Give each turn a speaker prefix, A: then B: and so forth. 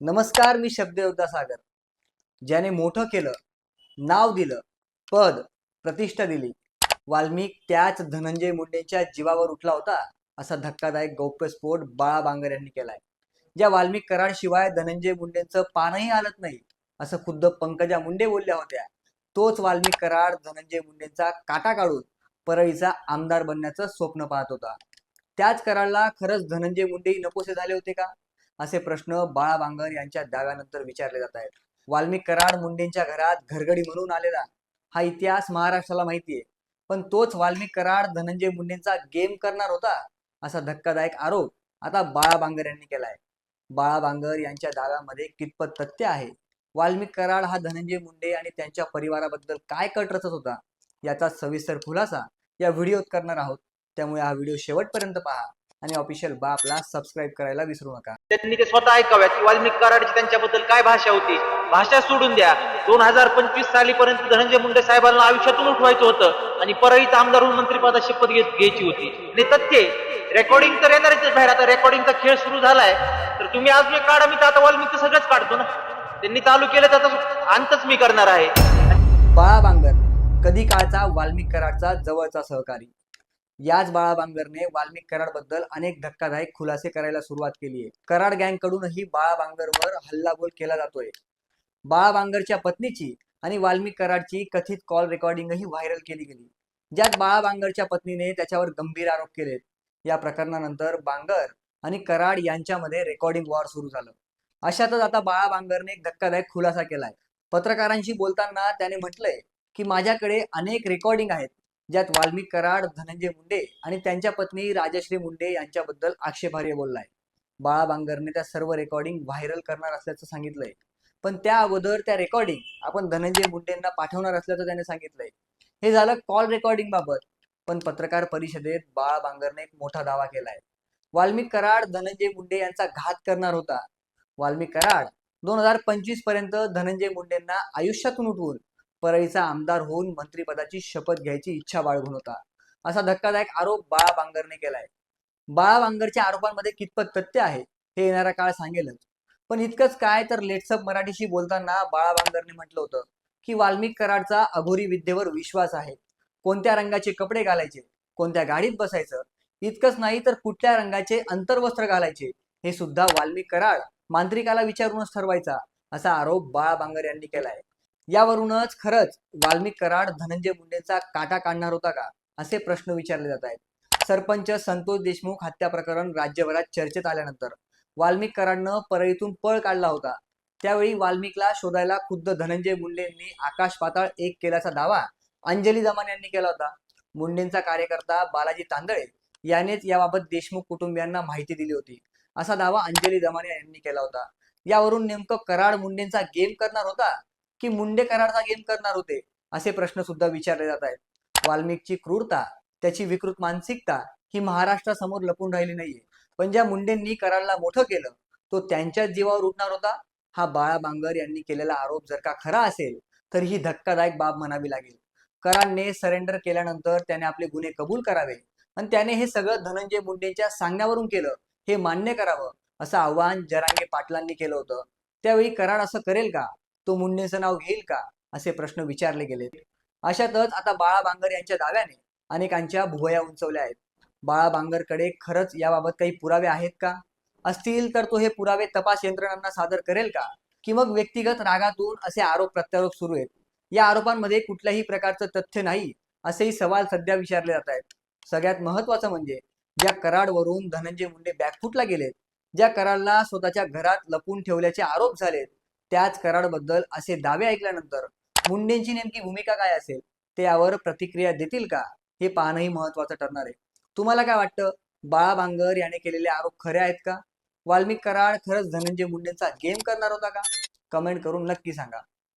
A: नमस्कार मी शब्दयोद्धा सागर. ज्याने मोठं केलं नाव दिलं पद प्रतिष्ठा दिली वाल्मिक त्याच धनंजय मुंडेंच्या जीवावर उठला होता असा धक्कादायक गौप्यस्फोट बाळा बांगर यांनी केलाय. ज्या वाल्मिक कराडशिवाय धनंजय मुंडेंचं पानही आलत नाही असं खुद्द पंकजा मुंडे बोलल्या होत्या. तोच वाल्मिक कराड धनंजय मुंडेंचा काटा काढून परळीचा आमदार बनण्याचं स्वप्न पाहत होता. त्याच कराडला खरंच धनंजय मुंडेही नकोसे झाले होते का? असे प्रश्न बाळा बांगर यांच्या दाव्यानंतर विचारले जात आहेत. वाल्मिक कराड मुंडेंच्या घरात घरगडी म्हणून आलेला हा इतिहास महाराष्ट्राला माहितीये. पण तोच वाल्मिक कराड धनंजय मुंडेंचा गेम करणार होता असा धक्कादायक आरोप आता बाळा बांगर यांनी केलाय. बाळा बांगर यांच्या दाव्यामध्ये कितपत तथ्य आहे? वाल्मिक कराड हा धनंजय मुंडे आणि त्यांच्या परिवाराबद्दल काय कट रचत होता? याचा सविस्तर खुलासा या व्हिडिओत करणार आहोत. त्यामुळे हा व्हिडिओ शेवटपर्यंत पहा. आणि ऑफिशियल बापला सबस्क्राईब करायला विसरू नका.
B: त्यांनी ते स्वतः ऐकाव्यात. की वाल्मिक कराडची त्यांच्याबद्दल काय भाषा होती? भाषा सोडून द्या. दोन हजार पंचवीस सालीपर्यंत धनंजय मुंडे साहेबांना आयुष्यातून उठवायचं होतं आणि परळीत आमदार होऊन मंत्रिपदा शपथ घेत घ्यायची होती. आणि तथ्य रेकॉर्डिंग तर येणारच बाहेर. आता रेकॉर्डिंगचा खेळ सुरू झालाय. तर तुम्ही अजून एक काढा मी तर आता वाल्मिक सगळंच काढतो ना. त्यांनी चालू केलं त्याचा अंतच मी करणार आहे.
A: बाळा बांगर कधी काळचा वाल्मिक कराडचा जवळचा सहकारी? याच बाळा बांगरने वाल्मिक कराडबद्दल अनेक धक्कादायक खुलासे करायला सुरुवात केली आहे. कराड गँग कडूनही बाळा बांगरवर हल्लाबोल केला जातोय. बाळा बांगरच्या पत्नीची आणि वाल्मिक कराडची कथित कॉल रेकॉर्डिंगही व्हायरल केली गेली. ज्यात बाळा बांगरच्या पत्नीने त्याच्यावर गंभीर आरोप केलेत. या प्रकरणानंतर बांगर आणि कराड यांच्यामध्ये रेकॉर्डिंग वॉर सुरू झालं. अशातच आता बाळा बांगरने एक धक्कादायक खुलासा केलाय. पत्रकारांशी बोलताना त्याने म्हटलंय की माझ्याकडे अनेक रेकॉर्डिंग आहेत. ज्यात वाल्मिक कराड धनंजय मुंडे आणि त्यांच्या पत्नी राजश्री मुंडे यांच्याबद्दल आक्षेपार्ह बोललाय. बाळा बांगरने त्या सर्व रेकॉर्डिंग व्हायरल करणार असल्याचं सांगितलंय. पण त्या अगोदर त्या रेकॉर्डिंग आपण धनंजय मुंडेंना पाठवणार असल्याचं त्याने सांगितलंय. हे झालं कॉल रेकॉर्डिंग बाबत. पण पत्रकार परिषदेत बाळा बांगरने एक मोठा दावा केलाय. वाल्मिक कराड धनंजय मुंडे यांचा घात करणार होता. वाल्मिक कराड दोन हजार पंचवीसपर्यंत धनंजय मुंडेंना आयुष्यातून उठवून परळीचा आमदार होऊन मंत्रिपदाची शपथ घ्यायची इच्छा बाळगून होता. असा धक्कादायक आरोप बाळा बांगरने केलाय. बाळा बांगरच्या आरोपांमध्ये कितपत तथ्य आहे हे येणारा काळ सांगेलच. पण इतकंच काय तर लेट्सअप मराठीशी बोलताना बाळा बांगरने म्हटलं होतं की वाल्मिक कराडचा अघोरी विद्येवर विश्वास आहे. कोणत्या रंगाचे कपडे घालायचे कोणत्या गाडीत बसायचं इतकंच नाही तर कुठल्या रंगाचे अंतर्वस्त्र घालायचे हे सुद्धा वाल्मिक कराड मांत्रिकाला विचारूनच ठरवायचा असा आरोप बाळा बांगर यांनी केलाय. यावरूनच खरंच वाल्मिक कराड धनंजय मुंडेंचा काटा काढणार होता का? असे प्रश्न विचारले जात आहेत. सरपंच संतोष देशमुख हत्या प्रकरण राज्यभरात चर्चेत आल्यानंतर वाल्मिक कराडनं परळीतून पळ काढला होता. त्यावेळी वाल्मिकला शोधायला खुद्द धनंजय मुंडेंनी आकाश पाताळ एक केल्याचा दावा अंजली दमान यांनी केला होता. मुंडेंचा कार्यकर्ता बालाजी तांदळे यानेच याबाबत देशमुख कुटुंबियांना माहिती दिली होती. असा दावा अंजली दमाने यांनी केला होता. यावरून नेमकं कराड मुंडेंचा गेम करणार होता? की मुंडे कराडचा गेम करणार होते असे प्रश्न सुद्धा विचारले जात आहेत. वाल्मिकची क्रूरता त्याची विकृत मानसिकता ही महाराष्ट्रासमोर लपून राहिली नाहीये. पण ज्या मुंडेंनी कराडला मोठं केलं तो त्यांच्याच जीवावर उठणार होता. हा बाळा बांगर यांनी केलेला आरोप जर का खरा असेल तर ही धक्कादायक बाब म्हणावी लागेल. कराडने सरेंडर केल्यानंतर त्याने आपले गुन्हे कबूल करावे आणि त्याने हे सगळं धनंजय मुंडेंच्या सांगण्यावरून केलं हे मान्य करावं असं आव्हान जरांगे पाटलांनी केलं होतं. त्यावेळी कराड असं करेल का? तो मुंडेंचं नाव घेईल का? असे प्रश्न विचारले गेले. अशातच आता बाळा बांगर यांच्या दाव्याने अनेकांच्या भुवया उंचवल्या आहेत. बाळा बांगरकडे खरंच याबाबत काही पुरावे आहेत का? असतील तर तो हे पुरावे तपास यंत्रणांना सादर करेल का? की मग व्यक्तिगत रागातून असे आरोप प्रत्यारोप सुरू आहेत? या आरोपांमध्ये कुठल्याही प्रकारचं तथ्य नाही असेही सवाल सध्या विचारले जात आहेत. सगळ्यात महत्वाचं म्हणजे ज्या कराडवरून धनंजय मुंडे बॅकफूटला गेलेत ज्या कराडला स्वतःच्या घरात लपून ठेवल्याचे आरोप झालेत त्याच कराडबद्दल असे दावे ऐकल्यानंतर मुंडेंची नेमकी भूमिका काय असेल ते यावर प्रतिक्रिया देतील का हे पाहणंही महत्वाचं ठरणार आहे. तुम्हाला काय वाटतं? बाळा बांगर याने केलेले आरोप खरे आहेत का? वाल्मिक कराड खरंच धनंजय मुंडेंचा गेम करणार होता का? कमेंट करून नक्की सांगा.